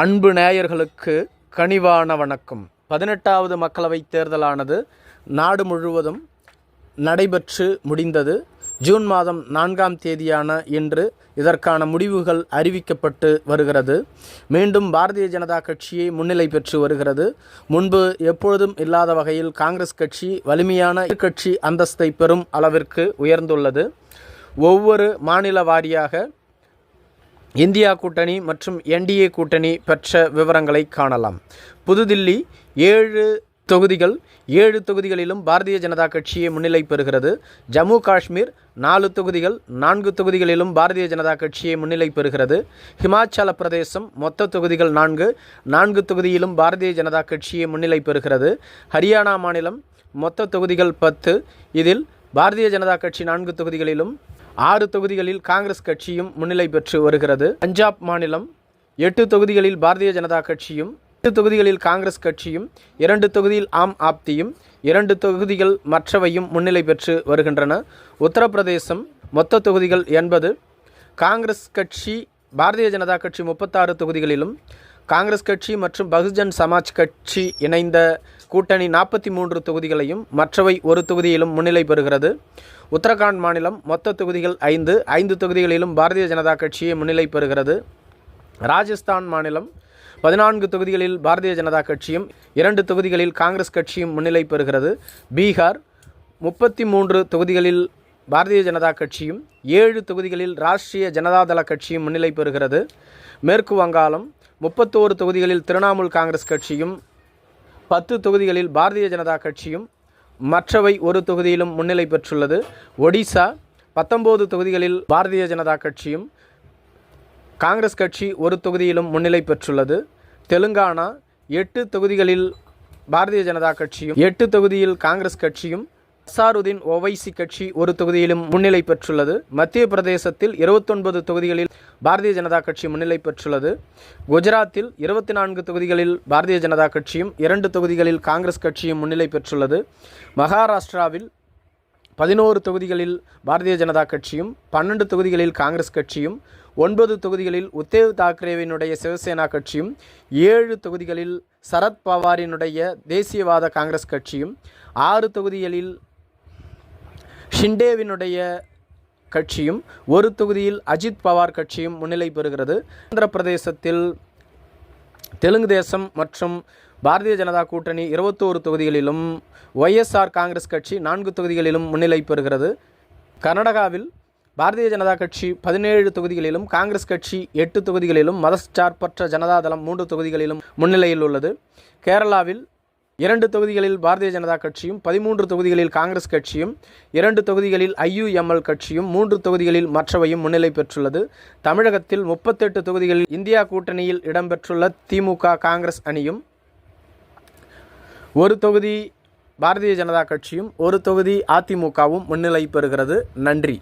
அன்பு நேயர்களுக்கு கனிவான வணக்கம். பதினெட்டாவது மக்களவைத் தேர்தலானது நாடு முழுவதும் நடைபெற்று முடிந்தது. ஜூன் மாதம் நான்காம் தேதியான இன்று இதற்கான முடிவுகள் அறிவிக்கப்பட்டு வருகிறது. மீண்டும் பாரதிய ஜனதா கட்சியை முன்னிலை பெற்று வருகிறது. முன்பு எப்பொழுதும் இல்லாத வகையில் காங்கிரஸ் கட்சி வலிமையான கட்சி அந்தஸ்தை பெறும் அளவிற்கு உயர்ந்துள்ளது. ஒவ்வொரு மாநில வாரியாக இந்தியா கூட்டணி மற்றும் என்டிஏ கூட்டணி பெற்ற விவரங்களை காணலாம். புதுதில்லி ஏழு தொகுதிகள் ஏழு தொகுதிகளிலும் பாரதிய ஜனதா கட்சியை முன்னிலை பெறுகிறது. ஜம்மு காஷ்மீர் நாலு தொகுதிகள் நான்கு தொகுதிகளிலும் பாரதிய ஜனதா கட்சியை முன்னிலை பெறுகிறது. ஹிமாச்சல பிரதேசம் மொத்த தொகுதிகள் நான்கு நான்கு தொகுதியிலும் பாரதிய ஜனதா கட்சியை முன்னிலை பெறுகிறது. ஹரியானா மாநிலம் மொத்த தொகுதிகள் பத்து இதில் பாரதிய ஜனதா கட்சி நான்கு தொகுதிகளிலும் ஆறு தொகுதிகளில் காங்கிரஸ் கட்சியும் முன்னிலை பெற்று வருகிறது. பஞ்சாப் மாநிலம் எட்டு தொகுதிகளில் பாரதிய ஜனதா கட்சியும் எட்டு தொகுதிகளில் காங்கிரஸ் கட்சியும் இரண்டு தொகுதியில் ஆம் ஆப்தியும் இரண்டு தொகுதிகள் மற்றவையும் முன்னிலை பெற்று வருகின்றன. உத்தரப்பிரதேசம் மொத்த தொகுதிகள் எண்பது காங்கிரஸ் கட்சி பாரதிய ஜனதா கட்சி முப்பத்தாறு தொகுதிகளிலும் காங்கிரஸ் கட்சி மற்றும் பகுஜன் சமாஜ் கட்சி இணைந்த கூட்டணி நாற்பத்தி மூன்று தொகுதிகளையும் மற்றவை ஒரு தொகுதியிலும் முன்னிலை பெறுகிறது. உத்தரகாண்ட் மாநிலம் மொத்த தொகுதிகள் ஐந்து ஐந்து தொகுதிகளிலும் பாரதிய ஜனதா கட்சியை முன்னிலை பெறுகிறது. ராஜஸ்தான் மாநிலம் பதினான்கு தொகுதிகளில் பாரதிய ஜனதா கட்சியும் இரண்டு தொகுதிகளில் காங்கிரஸ் கட்சியும் முன்னிலை பெறுகிறது. பீகார் முப்பத்தி மூன்று தொகுதிகளில் பாரதிய ஜனதா கட்சியும் ஏழு தொகுதிகளில் ராஷ்டிரிய ஜனதாதள கட்சியும் முன்னிலை பெறுகிறது. மேற்கு வங்காளம் முப்பத்தோரு தொகுதிகளில் திரிணாமுல் காங்கிரஸ் கட்சியும் பத்து தொகுதிகளில் பாரதிய ஜனதா கட்சியும் மற்றவை ஒரு தொகுதியிலும் முன்னிலை பெற்றுள்ளது. ஒடிசா பத்தொம்போது தொகுதிகளில் பாரதிய ஜனதா கட்சியும் காங்கிரஸ் கட்சி ஒரு தொகுதியிலும் முன்னிலை பெற்றுள்ளது. தெலுங்கானா எட்டு தொகுதிகளில் பாரதிய ஜனதா கட்சியும் எட்டு தொகுதியில் காங்கிரஸ் கட்சியும் அன்சாருதீன் ஓவைசி கட்சி ஒரு தொகுதியிலும் முன்னிலை பெற்றுள்ளது. மத்திய பிரதேசத்தில் இருபத்தொன்பது தொகுதிகளில் பாரதிய ஜனதா கட்சி முன்னிலை பெற்றுள்ளது. குஜராத்தில் இருபத்தி நான்கு தொகுதிகளில் பாரதிய ஜனதா கட்சியும் இரண்டு தொகுதிகளில் காங்கிரஸ் கட்சியும் முன்னிலை பெற்றுள்ளது. மகாராஷ்டிராவில் பதினோரு தொகுதிகளில் பாரதிய ஜனதா கட்சியும் பன்னெண்டு தொகுதிகளில் காங்கிரஸ் கட்சியும் ஒன்பது தொகுதிகளில் உத்தேவ் தாக்கரேவினுடைய சிவசேனா கட்சியும் ஏழு தொகுதிகளில் சரத் பவாரினுடைய தேசியவாத காங்கிரஸ் கட்சியும் ஆறு தொகுதிகளில் ஷிண்டேவினுடைய கட்சியும் ஒரு தொகுதியில் அஜித் பவார் கட்சியும் முன்னிலை பெறுகிறது. ஆந்திர பிரதேசத்தில் தெலுங்கு தேசம் மற்றும் பாரதிய ஜனதா கூட்டணி இருபத்தோரு தொகுதிகளிலும் ஒய்எஸ்ஆர் காங்கிரஸ் கட்சி நான்கு தொகுதிகளிலும் முன்னிலை பெறுகிறது. கர்நாடகாவில் பாரதிய ஜனதா கட்சி பதினேழு தொகுதிகளிலும் காங்கிரஸ் கட்சி எட்டு தொகுதிகளிலும் மதச்சார்பற்ற ஜனதாதளம் மூன்று தொகுதிகளிலும் முன்னிலையில் உள்ளது. கேரளாவில் இரண்டு தொகுதிகளில் பாரதிய ஜனதா கட்சியும் பதிமூன்று தொகுதிகளில் காங்கிரஸ் கட்சியும் இரண்டு தொகுதிகளில் ஐயுஎம்எல் கட்சியும் மூன்று தொகுதிகளில் மற்றவையும் முன்னிலை பெற்றுள்ளது. தமிழகத்தில் முப்பத்தெட்டு தொகுதிகளில் இந்தியா கூட்டணியில் இடம்பெற்றுள்ள திமுக காங்கிரஸ் அணியும் ஒரு தொகுதி பாரதிய ஜனதா கட்சியும் ஒரு தொகுதி அதிமுகவும் முன்னிலை பெறுகிறது. நன்றி.